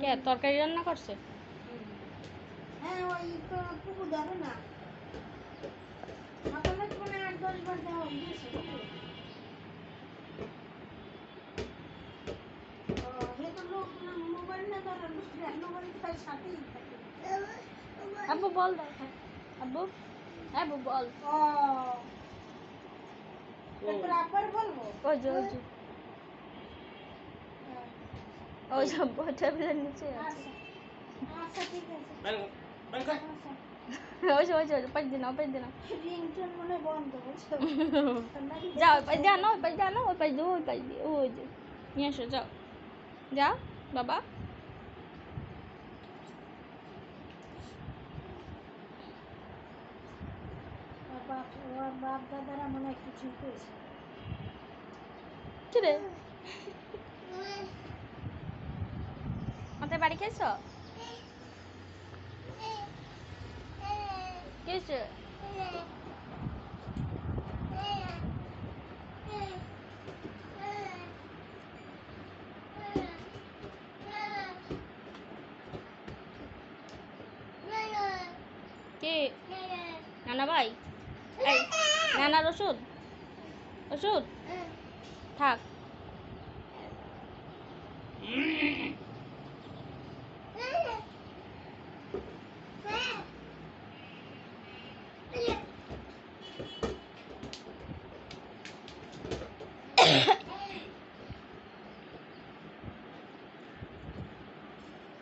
কে তরকারি রান্না করছে? হ্যাঁ আব্বু বল দাও। আব্বু? আব্বু বল। ও। বলব ওই যে। ওই যে টেবিলের নিচে আছে। ওই যে যে যে পাঁচ দিন পাঁচ দিন যাও ওই পাঁচ জানো ওই পাঁচ জানো ওই পাঁচ দিয়ে ওই পাঁচ দিয়ে ওই যে নিয়ে এসো যাও। যাও বাবা। বাপ ওর বাপ দাদারা মনে হয় কিছু করেছে কি রে আমাদের বাড়ি খেয়েছো? কি হয়েছে কি? নানা ভাই? নানার ওষুধ ওষুধ থাক।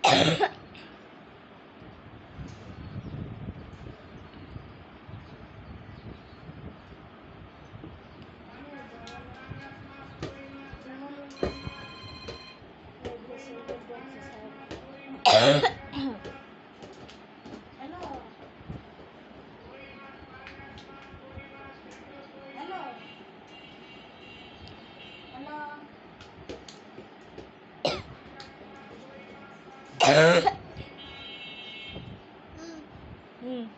Uh-huh. うん。うん。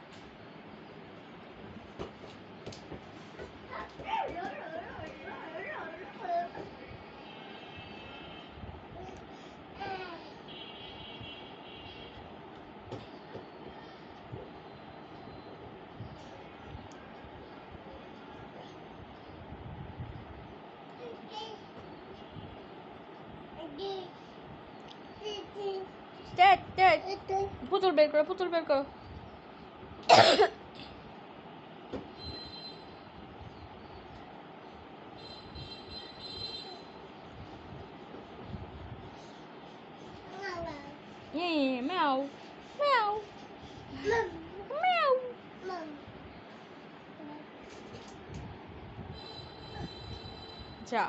Thank you. State state পুতুল বের করো পুতুল বের করো Yeah, meow. Meow. Meow. যা